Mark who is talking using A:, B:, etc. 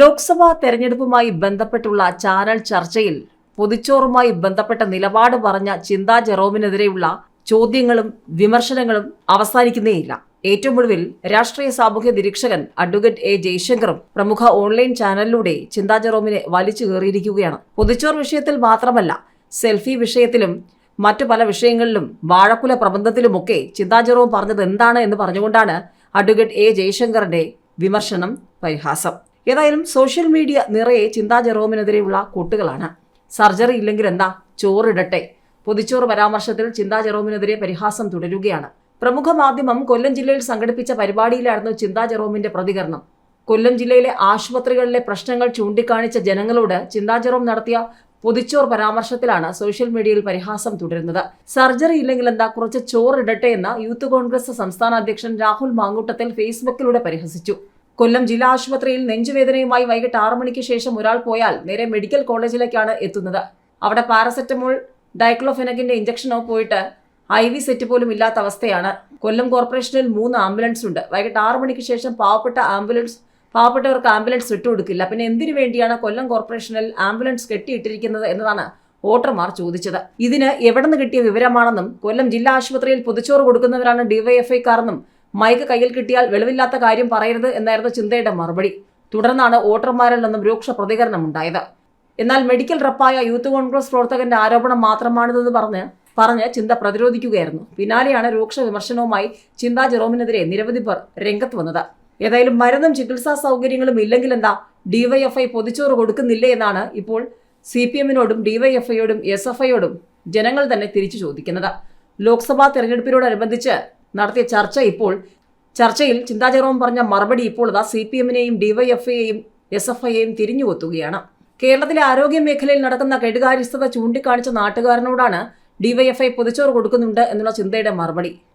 A: ലോക്സഭാ തെരഞ്ഞെടുപ്പുമായി ബന്ധപ്പെട്ടുള്ള ചാനൽ ചർച്ചയിൽ പൊതിച്ചോറുമായി ബന്ധപ്പെട്ട നിലപാട് പറഞ്ഞ ചിന്താ ജെറോമിനെതിരെയുള്ള ചോദ്യങ്ങളും വിമർശനങ്ങളും അവസാനിക്കുന്നേയില്ല ഏറ്റവും ഒടുവിൽ രാഷ്ട്രീയ സാമൂഹ്യ നിരീക്ഷകൻ അഡ്വക്കേറ്റ് എ ജയശങ്കറും പ്രമുഖ ഓൺലൈൻ ചാനലിലൂടെ ചിന്താ ജെറോമിനെ വലിച്ചു കയറിയിരിക്കുകയാണ് പൊതിച്ചോർ വിഷയത്തിൽ മാത്രമല്ല സെൽഫി വിഷയത്തിലും മറ്റു പല വിഷയങ്ങളിലും വാഴക്കുല പ്രബന്ധത്തിലുമൊക്കെ ചിന്താ ജെറോം പറഞ്ഞത് എന്താണ് എന്ന് പറഞ്ഞുകൊണ്ടാണ് അഡ്വക്കേറ്റ് എ ജയശങ്കറിന്റെ വിമർശനം പരിഹാസം ഏതായാലും സോഷ്യൽ മീഡിയ നിറയെ ചിന്താ ജെറോമിനെതിരെയുള്ള കൂട്ടുകളാണ് സർജറി ഇല്ലെങ്കിൽ എന്താ ചോറിടട്ടെ പൊതിച്ചോറ് പരാമർശത്തിൽ ചിന്താ ജെറോമിനെതിരെ പരിഹാസം തുടരുകയാണ് പ്രമുഖ മാധ്യമം കൊല്ലം ജില്ലയിൽ സംഘടിപ്പിച്ച പരിപാടിയിലായിരുന്നു ചിന്താ ജെറോമിന്റെ പ്രതികരണം കൊല്ലം ജില്ലയിലെ ആശുപത്രികളിലെ പ്രശ്നങ്ങൾ ചൂണ്ടിക്കാണിച്ച ജനങ്ങളോട് ചിന്താ ജെറോം നടത്തിയ പൊതിച്ചോർ പരാമർശത്തിലാണ് സോഷ്യൽ മീഡിയയിൽ പരിഹാസം തുടരുന്നത് സർജറി ഇല്ലെങ്കിൽ എന്താ കുറച്ച് ചോറിടട്ടെ എന്ന് യൂത്ത് കോൺഗ്രസ് സംസ്ഥാന അധ്യക്ഷൻ രാഹുൽ മാങ്കൂട്ടത്തിൽ ഫേസ്ബുക്കിലൂടെ പരിഹസിച്ചു കൊല്ലം ജില്ലാ ആശുപത്രിയിൽ നെഞ്ചുവേദനയുമായി വൈകിട്ട് ആറു മണിക്ക് ശേഷം ഒരാൾ പോയാൽ നേരെ മെഡിക്കൽ കോളേജിലേക്കാണ് എത്തുന്നത് അവിടെ പാരസെറ്റമോൾ ഡയക്ലോഫെനഗിന്റെ ഇഞ്ചക്ഷനോ പോയിട്ട് ഐ വി സെറ്റ് പോലും ഇല്ലാത്ത അവസ്ഥയാണ് കൊല്ലം കോർപ്പറേഷനിൽ മൂന്ന് ആംബുലൻസ് ഉണ്ട് വൈകിട്ട് ആറു മണിക്ക് ശേഷം പാവപ്പെട്ട ആംബുലൻസ് പാവപ്പെട്ടവർക്ക് ആംബുലൻസ് വിട്ടുകൊടുക്കില്ല പിന്നെ എന്തിനു വേണ്ടിയാണ് കൊല്ലം കോർപ്പറേഷനിൽ ആംബുലൻസ് കെട്ടിയിട്ടിരിക്കുന്നത് എന്നതാണ് വോട്ടർമാർ ചോദിച്ചത് ഇതിന് എവിടെ നിന്ന് കിട്ടിയ വിവരമാണെന്നും കൊല്ലം ജില്ലാ ആശുപത്രിയിൽ പുതുച്ചോറ് കൊടുക്കുന്നവരാണ് ഡിവൈഎഫ്ഐക്കാരെന്നും മൈക്ക് കയ്യിൽ കിട്ടിയാൽ വെളിവില്ലാത്ത കാര്യം പറയരുത് എന്നായിരുന്നു ചിന്തയുടെ മറുപടി തുടർന്നാണ് വോട്ടർമാരിൽ നിന്നും രൂക്ഷ ഉണ്ടായത് എന്നാൽ മെഡിക്കൽ റപ്പായ യൂത്ത് കോൺഗ്രസ് പ്രവർത്തകന്റെ ആരോപണം മാത്രമാണിതെന്ന് പറഞ്ഞ് പറഞ്ഞ് ചിന്ത പ്രതിരോധിക്കുകയായിരുന്നു പിന്നാലെയാണ് രൂക്ഷ വിമർശനവുമായി ചിന്ത ജെറോമിനെതിരെ നിരവധി പേർ രംഗത്ത് വന്നത് ഏതായാലും മരുന്നും ചികിത്സാ സൗകര്യങ്ങളും ഇല്ലെങ്കിൽ എന്താ ഡിവൈഎഫ്ഐ പൊതിച്ചോറ് കൊടുക്കുന്നില്ലേ എന്നാണ് ഇപ്പോൾ സി പി എമ്മിനോടും ഡിവൈഎഫ്ഐയോടും എസ് എഫ് ഐയോടും ജനങ്ങൾ തന്നെ തിരിച്ചു ചോദിക്കുന്നത് ലോക്സഭാ തെരഞ്ഞെടുപ്പിനോടനുബന്ധിച്ച് നടത്തിയ ചർച്ച ഇപ്പോൾ ചർച്ചയിൽ ചിന്താചക്രവും പറഞ്ഞ മറുപടി ഇപ്പോൾ അതാ സി പി എമ്മിനെയും ഡിവൈഎഫ്ഐയെയും എസ് എഫ് ഐയെയും തിരിഞ്ഞുകൊത്തുകയാണ് കേരളത്തിലെ ആരോഗ്യ മേഖലയിൽ നടക്കുന്ന കെടുകാര്യസ്ഥത ചൂണ്ടിക്കാണിച്ച നാട്ടുകാരനോടാണ് ഡിവൈഎഫ്ഐ പൊതിച്ചോറ് കൊടുക്കുന്നുണ്ട് എന്നുള്ള ചിന്തയുടെ മറുപടി